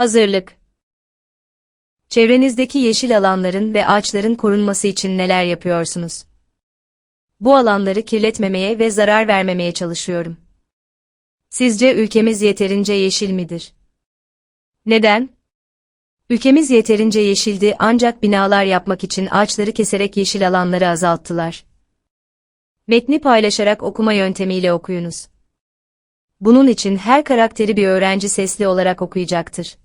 Hazırlık Çevrenizdeki yeşil alanların ve ağaçların korunması için neler yapıyorsunuz? Bu alanları kirletmemeye ve zarar vermemeye çalışıyorum. Sizce ülkemiz yeterince yeşil midir? Neden? Ülkemiz yeterince yeşildi ancak binalar yapmak için ağaçları keserek yeşil alanları azalttılar. Metni paylaşarak okuma yöntemiyle okuyunuz. Bunun için her karakteri bir öğrenci sesli olarak okuyacaktır.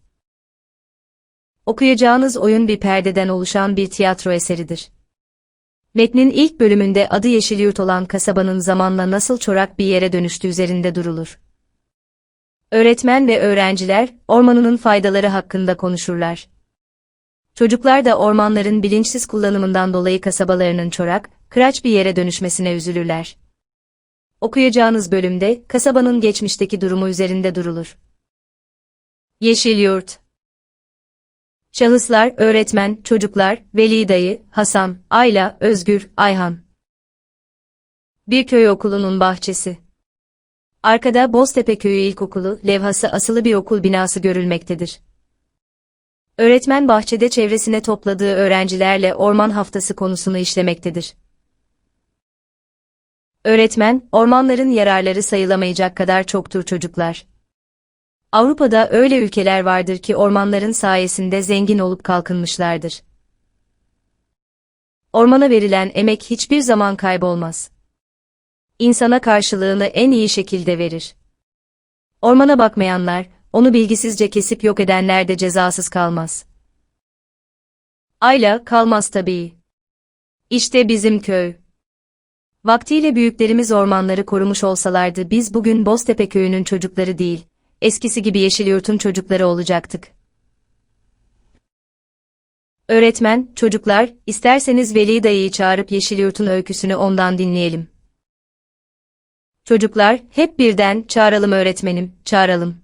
Okuyacağınız oyun bir perdeden oluşan bir tiyatro eseridir. Metnin ilk bölümünde adı Yeşilyurt olan kasabanın zamanla nasıl çorak bir yere dönüştüğü üzerinde durulur. Öğretmen ve öğrenciler, ormanının faydaları hakkında konuşurlar. Çocuklar da ormanların bilinçsiz kullanımından dolayı kasabalarının çorak, kıraç bir yere dönüşmesine üzülürler. Okuyacağınız bölümde, kasabanın geçmişteki durumu üzerinde durulur. Yeşilyurt Şahıslar, öğretmen, çocuklar, Veli dayı, Hasan, Ayla, Özgür, Ayhan. Bir köy okulunun bahçesi. Arkada Boztepe Köyü İlkokulu levhası asılı bir okul binası görülmektedir. Öğretmen bahçede çevresine topladığı öğrencilerle orman haftası konusunu işlemektedir. Öğretmen, ormanların yararları sayılamayacak kadar çoktur çocuklar. Avrupa'da öyle ülkeler vardır ki ormanların sayesinde zengin olup kalkınmışlardır. Ormana verilen emek hiçbir zaman kaybolmaz. İnsana karşılığını en iyi şekilde verir. Ormana bakmayanlar, onu bilgisizce kesip yok edenler de cezasız kalmaz. Ayla kalmaz tabii. İşte bizim köy. Vaktiyle büyüklerimiz ormanları korumuş olsalardı biz bugün Boztepe köyünün çocukları değil, eskisi gibi Yeşilyurt'un çocukları olacaktık. Öğretmen, çocuklar, isterseniz Veli dayıyı çağırıp Yeşilyurt'un öyküsünü ondan dinleyelim. Çocuklar, hep birden, çağıralım öğretmenim, çağıralım.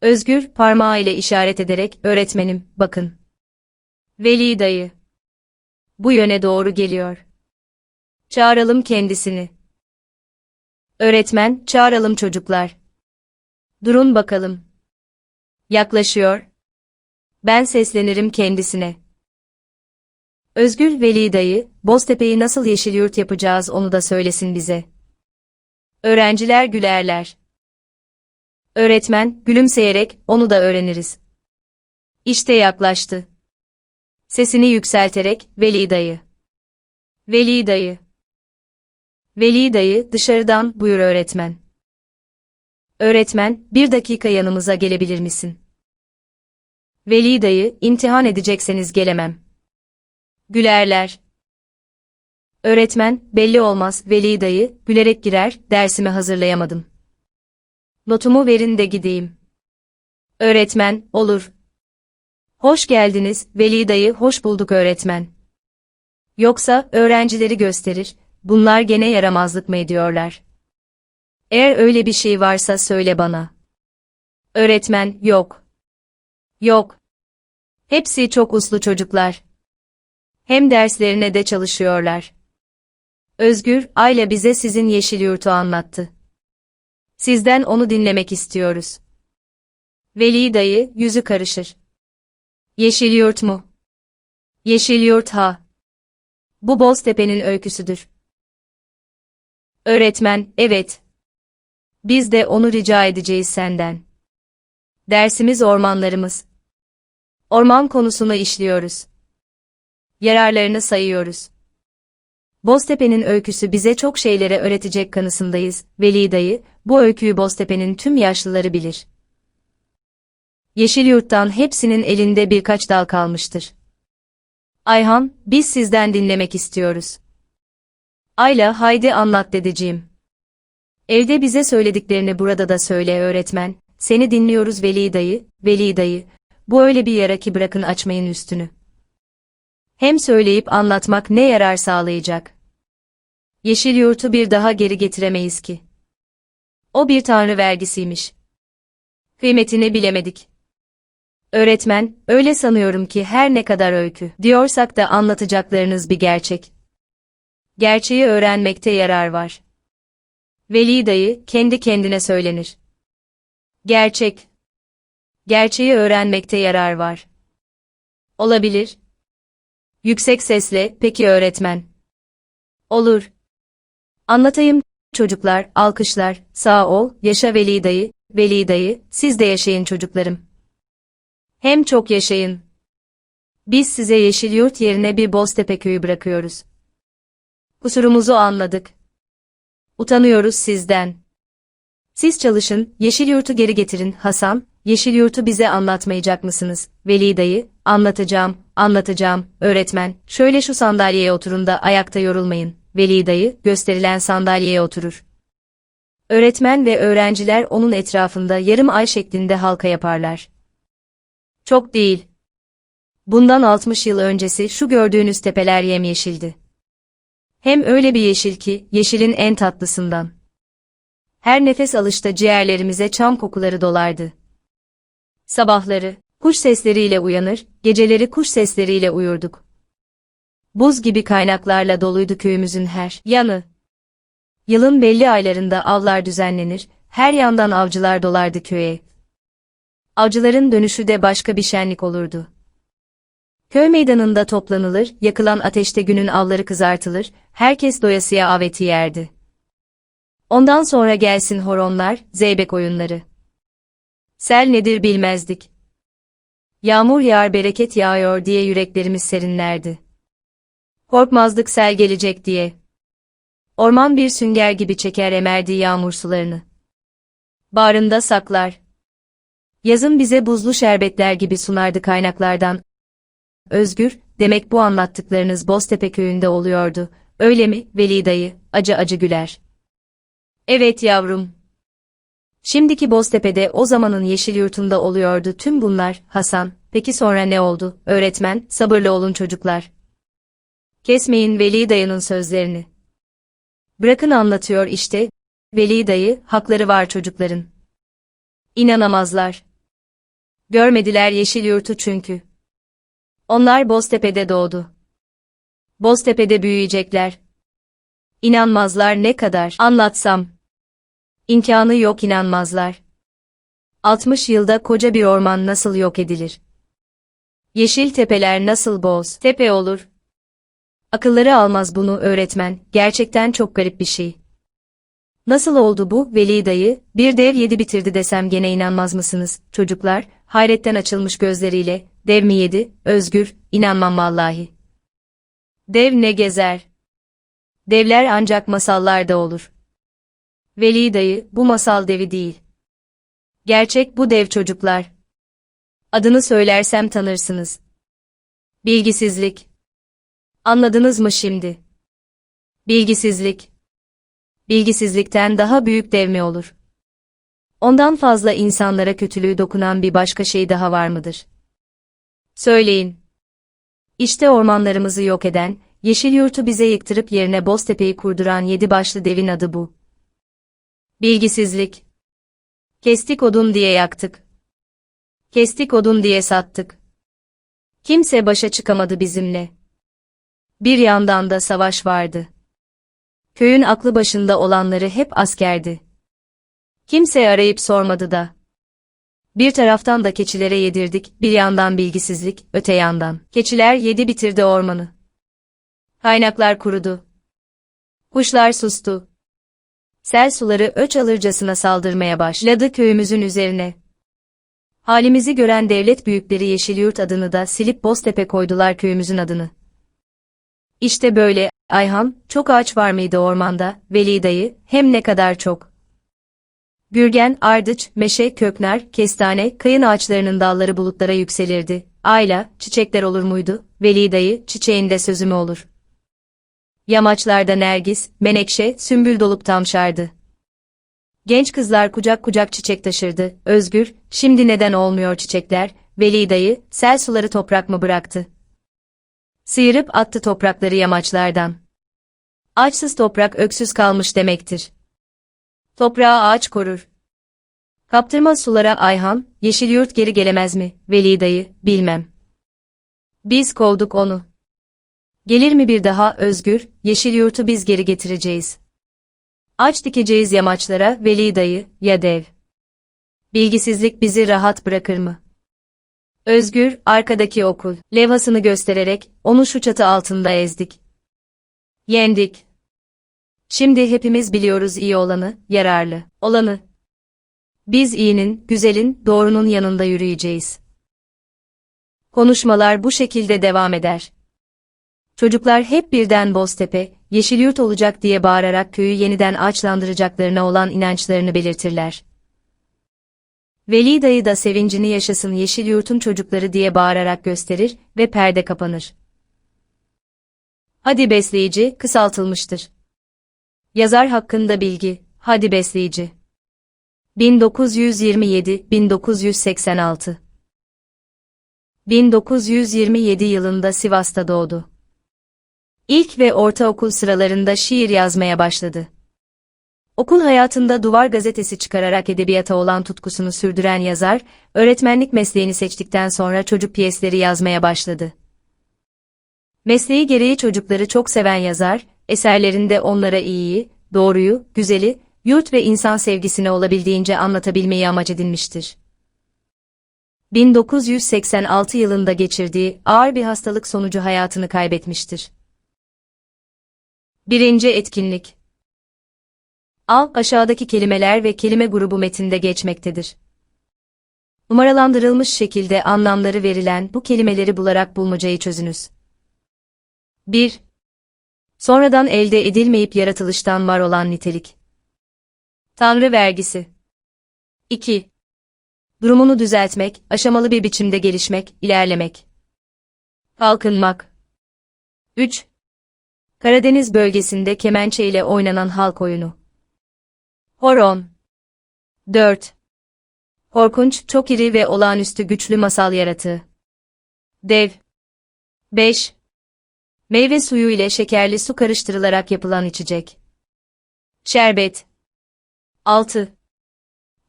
Özgür, parmağıyla işaret ederek, öğretmenim, bakın. Veli dayı. Bu yöne doğru geliyor. Çağıralım kendisini. Öğretmen, çağıralım çocuklar. Durun bakalım. Yaklaşıyor. Ben seslenirim kendisine. Özgür Veli dayı, Boztepe'yi nasıl yeşilyurt yapacağız onu da söylesin bize. Öğrenciler gülerler. Öğretmen, gülümseyerek, onu da öğreniriz. İşte yaklaştı. Sesini yükselterek, Veli dayı. Veli dayı. Veli dayı, dışarıdan, buyur öğretmen. Öğretmen, bir dakika yanımıza gelebilir misin? Veli dayı, imtihan edecekseniz gelemem. Gülerler. Öğretmen, belli olmaz, Veli dayı, gülerek girer, dersimi hazırlayamadım. Notumu verin de gideyim. Öğretmen, olur. Hoş geldiniz, Veli dayı, hoş bulduk öğretmen. Yoksa, öğrencileri gösterir, bunlar gene yaramazlık mı ediyorlar? Eğer öyle bir şey varsa söyle bana. Öğretmen, yok. Yok. Hepsi çok uslu çocuklar. Hem derslerine de çalışıyorlar. Özgür, Ayla bize sizin yeşil yurtu anlattı. Sizden onu dinlemek istiyoruz. Veli dayı, yüzü karışır. Yeşil yurt mu? Yeşil yurt ha. Bu Boztepe'nin öyküsüdür. Öğretmen, evet. Biz de onu rica edeceğiz senden. Dersimiz ormanlarımız. Orman konusunu işliyoruz. Yararlarını sayıyoruz. Boztepe'nin öyküsü bize çok şeylere öğretecek kanısındayız. Veli dayı, bu öyküyü Boztepe'nin tüm yaşlıları bilir. Yeşilyurt'tan hepsinin elinde birkaç dal kalmıştır. Ayhan, biz sizden dinlemek istiyoruz. Ayla, haydi anlat dedeciğim. Evde bize söylediklerini burada da söyle öğretmen. Seni dinliyoruz Veli dayı, Veli dayı. Bu öyle bir yara ki bırakın açmayın üstünü. Hem söyleyip anlatmak ne yarar sağlayacak? Yeşil yurtu bir daha geri getiremeyiz ki. O bir tanrı vergisiymiş. Kıymetini bilemedik. Öğretmen, öyle sanıyorum ki her ne kadar öykü diyorsak da anlatacaklarınız bir gerçek. Gerçeği öğrenmekte yarar var. Veli dayı kendi kendine söylenir. Gerçek. Gerçeği öğrenmekte yarar var. Olabilir. Yüksek sesle, peki öğretmen. Olur. Anlatayım çocuklar, alkışlar, sağ ol, yaşa Veli dayı, Veli dayı, siz de yaşayın çocuklarım. Hem çok yaşayın. Biz size yeşil yurt yerine bir Boztepe köyü bırakıyoruz. Kusurumuzu anladık. Utanıyoruz sizden. Siz çalışın, yeşil yurtu geri getirin, Hasan, yeşil yurtu bize anlatmayacak mısınız? Veli dayı, anlatacağım, anlatacağım, öğretmen, şöyle şu sandalyeye oturun da ayakta yorulmayın. Veli dayı, gösterilen sandalyeye oturur. Öğretmen ve öğrenciler onun etrafında yarım ay şeklinde halka yaparlar. Çok değil. Bundan 60 yıl öncesi şu gördüğünüz tepeler yemyeşildi. Hem öyle bir yeşil ki, yeşilin en tatlısından. Her nefes alışta ciğerlerimize çam kokuları dolardı. Sabahları, kuş sesleriyle uyanır, geceleri kuş sesleriyle uyurduk. Buz gibi kaynaklarla doluydu köyümüzün her yanı. Yılın belli aylarında avlar düzenlenir, her yandan avcılar dolardı köye. Avcıların dönüşü de başka bir şenlik olurdu. Köy meydanında toplanılır, yakılan ateşte günün avları kızartılır, herkes doyasıya aveti yerdi. Ondan sonra gelsin horonlar, zeybek oyunları. Sel nedir bilmezdik. Yağmur yağar bereket yağıyor diye yüreklerimiz serinlerdi. Korkmazdık sel gelecek diye. Orman bir sünger gibi çeker emerdi yağmur sularını. Bağrında saklar. Yazın bize buzlu şerbetler gibi sunardı kaynaklardan. Özgür, demek bu anlattıklarınız Boztepe köyünde oluyordu. Öyle mi, Veli dayı, acı acı güler. Evet yavrum. Şimdiki Boztepe'de o zamanın yeşil yurtunda oluyordu tüm bunlar, Hasan. Peki sonra ne oldu? Öğretmen, sabırlı olun çocuklar. Kesmeyin Veli dayının sözlerini. Bırakın anlatıyor işte. Veli dayı, hakları var çocukların. İnanamazlar. Görmediler yeşil yurtu çünkü. Onlar Boztepe'de doğdu. Boztepe'de büyüyecekler. İnanmazlar ne kadar anlatsam. İmkanı yok inanmazlar. 60 yılda koca bir orman nasıl yok edilir? Yeşil tepeler nasıl boz tepe olur? Akılları almaz bunu öğretmen, gerçekten çok garip bir şey. Nasıl oldu bu, Veli dayı, bir dev yedi bitirdi desem gene inanmaz mısınız, çocuklar, hayretten açılmış gözleriyle, dev mi yedi, özgür, inanmam vallahi. Dev ne gezer? Devler ancak masallarda olur. Veli dayı, bu masal devi değil. Gerçek bu dev çocuklar. Adını söylersem tanırsınız. Bilgisizlik. Anladınız mı şimdi? Bilgisizlik. Bilgisizlikten daha büyük dev mi olur? Ondan fazla insanlara kötülüğü dokunan bir başka şey daha var mıdır? Söyleyin. İşte ormanlarımızı yok eden, yeşil yurtu bize yıktırıp yerine Boztepe'yi kurduran yedi başlı devin adı bu. Bilgisizlik. Kestik odun diye yaktık. Kestik odun diye sattık. Kimse başa çıkamadı bizimle. Bir yandan da savaş vardı. Köyün aklı başında olanları hep askerdi. Kimse arayıp sormadı da. Bir taraftan da keçilere yedirdik, bir yandan bilgisizlik, öte yandan. Keçiler yedi bitirdi ormanı. Kaynaklar kurudu. Kuşlar sustu. Sel suları öç alırcasına saldırmaya başladı köyümüzün üzerine. Halimizi gören devlet büyükleri Yeşilyurt adını da silip Boztepe koydular köyümüzün adını. İşte böyle, Ayhan, çok ağaç var mıydı ormanda, Veli dayı, hem ne kadar çok. Gürgen, ardıç, meşe, köknar, kestane, kayın ağaçlarının dalları bulutlara yükselirdi. Ayla, çiçekler olur muydu? Veli dayı, çiçeğinde sözü mü olur? Yamaçlarda nergis, menekşe, sümbül dolup tamşardı. Genç kızlar kucak kucak çiçek taşırdı. Özgür, şimdi neden olmuyor çiçekler? Veli dayı, sel suları toprak mı bıraktı? Sıyırıp attı toprakları yamaçlardan. Açsız toprak öksüz kalmış demektir. Toprağı ağaç korur. Kaptırma sulara Ayhan, yeşil yurt geri gelemez mi, Veli dayı, bilmem. Biz kovduk onu. Gelir mi bir daha özgür, yeşil yurtu biz geri getireceğiz. Aç dikeceğiz yamaçlara, Veli dayı, ya dev. Bilgisizlik bizi rahat bırakır mı? Özgür, arkadaki okul, levhasını göstererek, onu şu çatı altında ezdik. Yendik. Şimdi hepimiz biliyoruz iyi olanı, yararlı olanı. Biz iyinin, güzelin, doğrunun yanında yürüyeceğiz. Konuşmalar bu şekilde devam eder. Çocuklar hep birden Boztepe, Yeşilyurt olacak diye bağırarak köyü yeniden ağaçlandıracaklarına olan inançlarını belirtirler. Veli dayı da sevincini yaşasın Yeşilyurt'un çocukları diye bağırarak gösterir ve perde kapanır. Hadi besleyici, kısaltılmıştır. Yazar hakkında bilgi, Hadi besleyici. 1927-1986 1927 yılında Sivas'ta doğdu. İlk ve ortaokul sıralarında şiir yazmaya başladı. Okul hayatında Duvar gazetesi çıkararak edebiyata olan tutkusunu sürdüren yazar, öğretmenlik mesleğini seçtikten sonra çocuk piyesleri yazmaya başladı. Mesleği gereği çocukları çok seven yazar, eserlerinde onlara iyiyi, doğruyu, güzeli, yurt ve insan sevgisini olabildiğince anlatabilmeyi amaç edinmiştir. 1986 yılında geçirdiği ağır bir hastalık sonucu hayatını kaybetmiştir. Birinci etkinlik Al aşağıdaki kelimeler ve kelime grubu metinde geçmektedir. Numaralandırılmış şekilde anlamları verilen bu kelimeleri bularak bulmacayı çözünüz. 1. Sonradan elde edilmeyip yaratılıştan var olan nitelik. Tanrı vergisi. 2. Durumunu düzeltmek, aşamalı bir biçimde gelişmek, ilerlemek. Kalkınmak. 3. Karadeniz bölgesinde kemençe ile oynanan halk oyunu. Horon. 4. Korkunç, çok iri ve olağanüstü güçlü masal yaratığı. Dev. 5. Meyve suyu ile şekerli su karıştırılarak yapılan içecek. Şerbet. 6.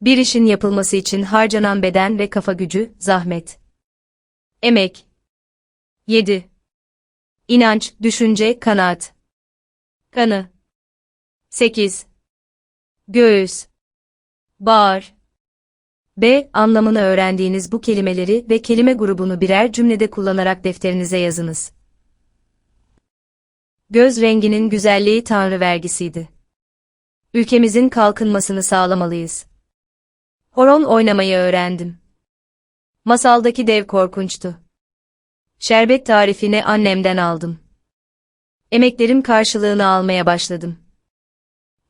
Bir işin yapılması için harcanan beden ve kafa gücü, zahmet. Emek. 7. İnanç, düşünce, kanaat. Kanı. 8. Göğüs. Bağır. B. Anlamını öğrendiğiniz bu kelimeleri ve kelime grubunu birer cümlede kullanarak defterinize yazınız. Göz renginin güzelliği tanrı vergisiydi. Ülkemizin kalkınmasını sağlamalıyız. Horon oynamayı öğrendim. Masaldaki dev korkunçtu. Şerbet tarifini annemden aldım. Emeklerim karşılığını almaya başladım.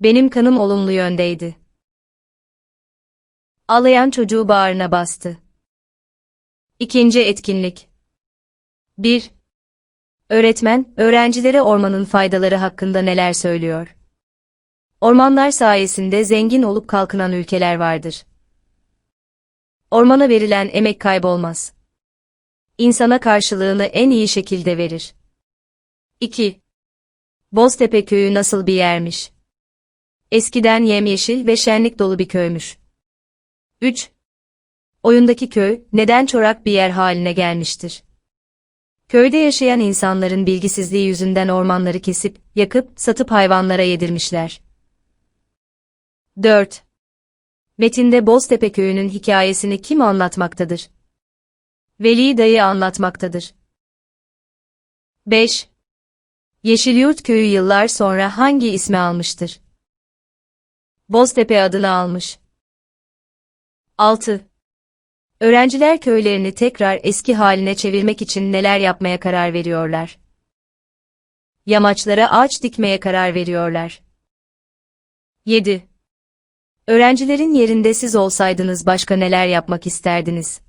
Benim kanım olumlu yöndeydi. Ağlayan çocuğu bağrına bastı. İkinci etkinlik 1. Öğretmen, öğrencilere ormanın faydaları hakkında neler söylüyor? Ormanlar sayesinde zengin olup kalkınan ülkeler vardır. Ormana verilen emek kaybolmaz. İnsana karşılığını en iyi şekilde verir. 2. Boztepe köyü nasıl bir yermiş? Eskiden yemyeşil ve şenlik dolu bir köymüş. 3. Oyundaki köy neden çorak bir yer haline gelmiştir? Köyde yaşayan insanların bilgisizliği yüzünden ormanları kesip, yakıp, satıp hayvanlara yedirmişler. 4. Metinde Boztepe köyünün hikayesini kim anlatmaktadır? Veli dayı anlatmaktadır. 5. Yeşilyurt köyü yıllar sonra hangi ismi almıştır? Boztepe adını almış. 6. Öğrenciler köylerini tekrar eski haline çevirmek için neler yapmaya karar veriyorlar? Yamaçlara ağaç dikmeye karar veriyorlar. 7. Öğrencilerin yerinde siz olsaydınız başka neler yapmak isterdiniz?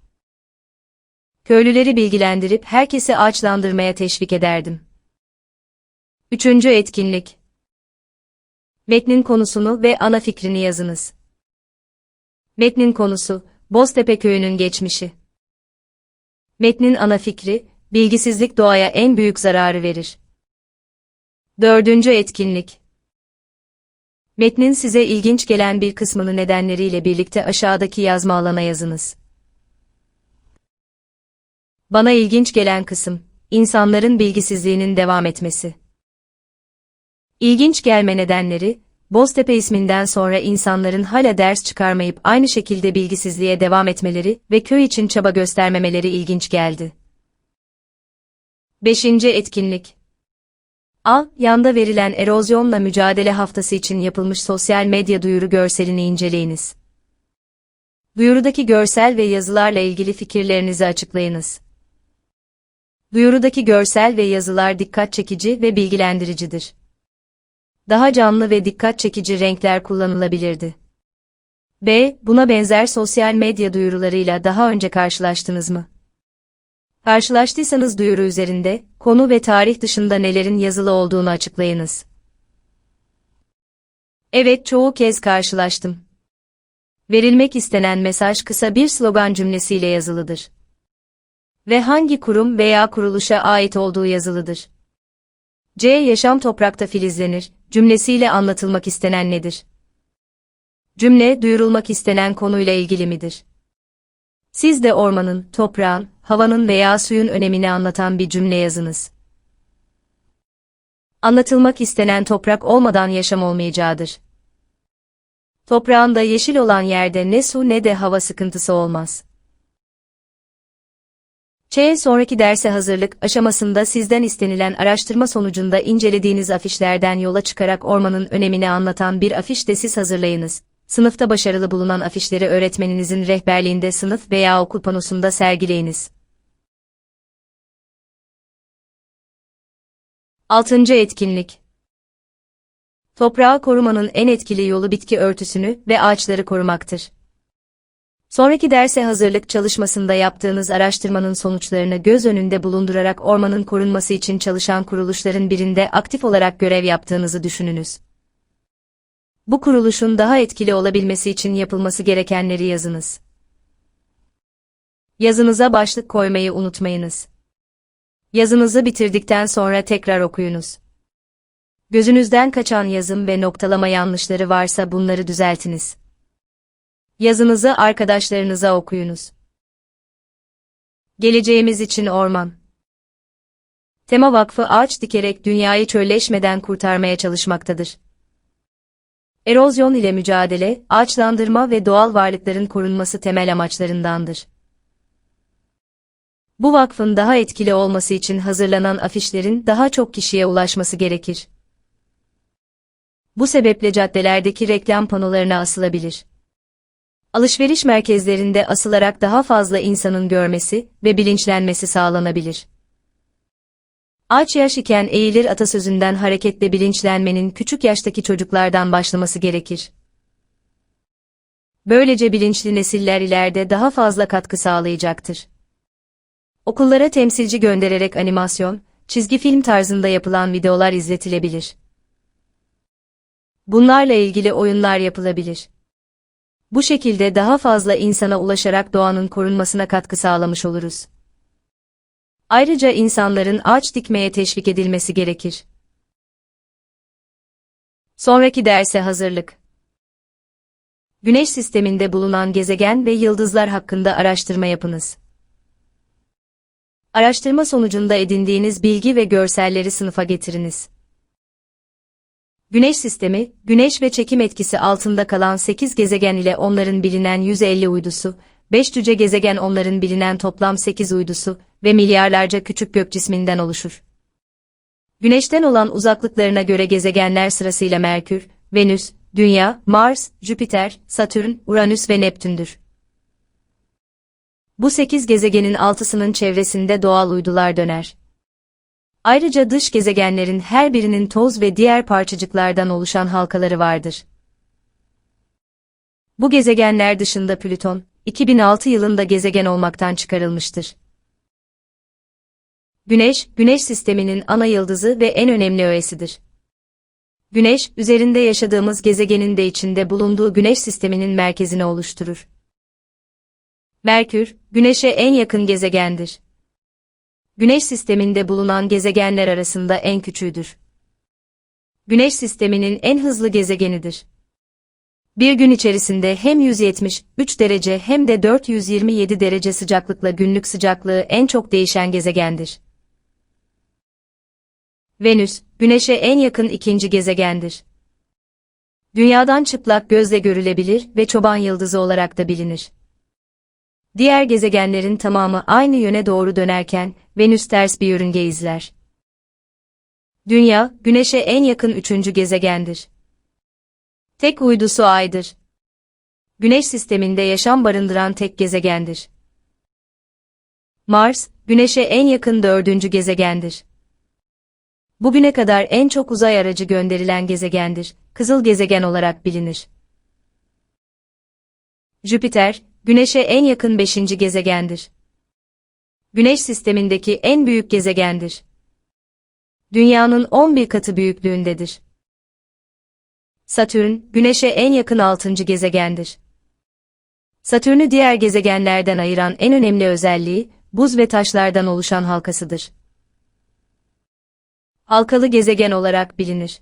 Köylüleri bilgilendirip herkesi ağaçlandırmaya teşvik ederdim. Üçüncü etkinlik. Metnin konusunu ve ana fikrini yazınız. Metnin konusu, Boztepe köyünün geçmişi. Metnin ana fikri, bilgisizlik doğaya en büyük zararı verir. Dördüncü etkinlik. Metnin size ilginç gelen bir kısmını nedenleriyle birlikte aşağıdaki yazma alana yazınız. Bana ilginç gelen kısım, insanların bilgisizliğinin devam etmesi. İlginç gelme nedenleri, Boztepe isminden sonra insanların hala ders çıkarmayıp aynı şekilde bilgisizliğe devam etmeleri ve köy için çaba göstermemeleri ilginç geldi. 5. Etkinlik A. Yanda verilen erozyonla mücadele haftası için yapılmış sosyal medya duyuru görselini inceleyiniz. Duyurudaki görsel ve yazılarla ilgili fikirlerinizi açıklayınız. Duyurudaki görsel ve yazılar dikkat çekici ve bilgilendiricidir. Daha canlı ve dikkat çekici renkler kullanılabilirdi. B. Buna benzer sosyal medya duyurularıyla daha önce karşılaştınız mı? Karşılaştıysanız duyuru üzerinde, konu ve tarih dışında nelerin yazılı olduğunu açıklayınız. Evet çoğu kez karşılaştım. Verilmek istenen mesaj kısa bir slogan cümlesiyle yazılıdır. Ve hangi kurum veya kuruluşa ait olduğu yazılıdır. C. Yaşam toprakta filizlenir, cümlesiyle anlatılmak istenen nedir? Cümle, duyurulmak istenen konuyla ilgili midir? Siz de ormanın, toprağın, havanın veya suyun önemini anlatan bir cümle yazınız. Anlatılmak istenen toprak olmadan yaşam olmayacağıdır. Toprağında yeşil olan yerde ne su ne de hava sıkıntısı olmaz. Ç. Sonraki derse hazırlık aşamasında sizden istenilen araştırma sonucunda incelediğiniz afişlerden yola çıkarak ormanın önemini anlatan bir afiş de siz hazırlayınız. Sınıfta başarılı bulunan afişleri öğretmeninizin rehberliğinde sınıf veya okul panosunda sergileyiniz. 6. Etkinlik Toprağı korumanın en etkili yolu bitki örtüsünü ve ağaçları korumaktır. Sonraki derse hazırlık çalışmasında yaptığınız araştırmanın sonuçlarını göz önünde bulundurarak ormanın korunması için çalışan kuruluşların birinde aktif olarak görev yaptığınızı düşününüz. Bu kuruluşun daha etkili olabilmesi için yapılması gerekenleri yazınız. Yazınıza başlık koymayı unutmayınız. Yazınızı bitirdikten sonra tekrar okuyunuz. Gözünüzden kaçan yazım ve noktalama yanlışları varsa bunları düzeltiniz. Yazınızı arkadaşlarınıza okuyunuz. Geleceğimiz için orman. Tema Vakfı ağaç dikerek dünyayı çölleşmeden kurtarmaya çalışmaktadır. Erozyon ile mücadele, ağaçlandırma ve doğal varlıkların korunması temel amaçlarındandır. Bu vakfın daha etkili olması için hazırlanan afişlerin daha çok kişiye ulaşması gerekir. Bu sebeple caddelerdeki reklam panolarına asılabilir. Alışveriş merkezlerinde asılarak daha fazla insanın görmesi ve bilinçlenmesi sağlanabilir. Ağaç yaş iken eğilir atasözünden hareketle bilinçlenmenin küçük yaştaki çocuklardan başlaması gerekir. Böylece bilinçli nesiller ileride daha fazla katkı sağlayacaktır. Okullara temsilci göndererek animasyon, çizgi film tarzında yapılan videolar izletilebilir. Bunlarla ilgili oyunlar yapılabilir. Bu şekilde daha fazla insana ulaşarak doğanın korunmasına katkı sağlamış oluruz. Ayrıca insanların ağaç dikmeye teşvik edilmesi gerekir. Sonraki derse hazırlık. Güneş sisteminde bulunan gezegen ve yıldızlar hakkında araştırma yapınız. Araştırma sonucunda edindiğiniz bilgi ve görselleri sınıfa getiriniz. Güneş sistemi, Güneş ve çekim etkisi altında kalan 8 gezegen ile onların bilinen 150 uydusu, 5 cüce gezegen onların bilinen toplam 8 uydusu ve milyarlarca küçük gök cisminden oluşur. Güneşten olan uzaklıklarına göre gezegenler sırasıyla Merkür, Venüs, Dünya, Mars, Jüpiter, Satürn, Uranüs ve Neptündür. Bu 8 gezegenin altısının çevresinde doğal uydular döner. Ayrıca dış gezegenlerin her birinin toz ve diğer parçacıklardan oluşan halkaları vardır. Bu gezegenler dışında Plüton, 2006 yılında gezegen olmaktan çıkarılmıştır. Güneş, Güneş sisteminin ana yıldızı ve en önemli öğesidir. Güneş, üzerinde yaşadığımız gezegenin de içinde bulunduğu Güneş sisteminin merkezini oluşturur. Merkür, Güneş'e en yakın gezegendir. Güneş sisteminde bulunan gezegenler arasında en küçüğüdür. Güneş sisteminin en hızlı gezegenidir. Bir gün içerisinde hem 173 derece hem de 427 derece sıcaklıkla günlük sıcaklığı en çok değişen gezegendir. Venüs, Güneş'e en yakın ikinci gezegendir. Dünyadan çıplak gözle görülebilir ve çoban yıldızı olarak da bilinir. Diğer gezegenlerin tamamı aynı yöne doğru dönerken Venüs ters bir yörünge izler. Dünya, Güneş'e en yakın üçüncü gezegendir. Tek uydusu Ay'dır. Güneş sisteminde yaşam barındıran tek gezegendir. Mars, Güneş'e en yakın dördüncü gezegendir. Bugüne kadar en çok uzay aracı gönderilen gezegendir, kızıl gezegen olarak bilinir. Jüpiter, Güneş'e en yakın beşinci gezegendir. Güneş sistemindeki en büyük gezegendir. Dünyanın 11 katı büyüklüğündedir. Satürn, Güneş'e en yakın altıncı gezegendir. Satürn'ü diğer gezegenlerden ayıran en önemli özelliği, buz ve taşlardan oluşan halkasıdır. Halkalı gezegen olarak bilinir.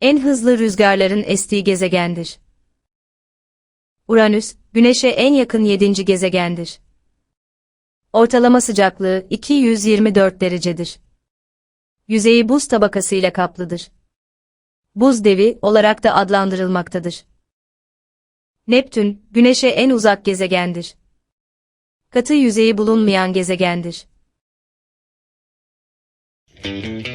En hızlı rüzgarların estiği gezegendir. Uranüs, Güneş'e en yakın yedinci gezegendir. Ortalama sıcaklığı 224 derecedir. Yüzeyi buz tabakasıyla kaplıdır. Buz devi olarak da adlandırılmaktadır. Neptün, Güneş'e en uzak gezegendir. Katı yüzeyi bulunmayan gezegendir. Thank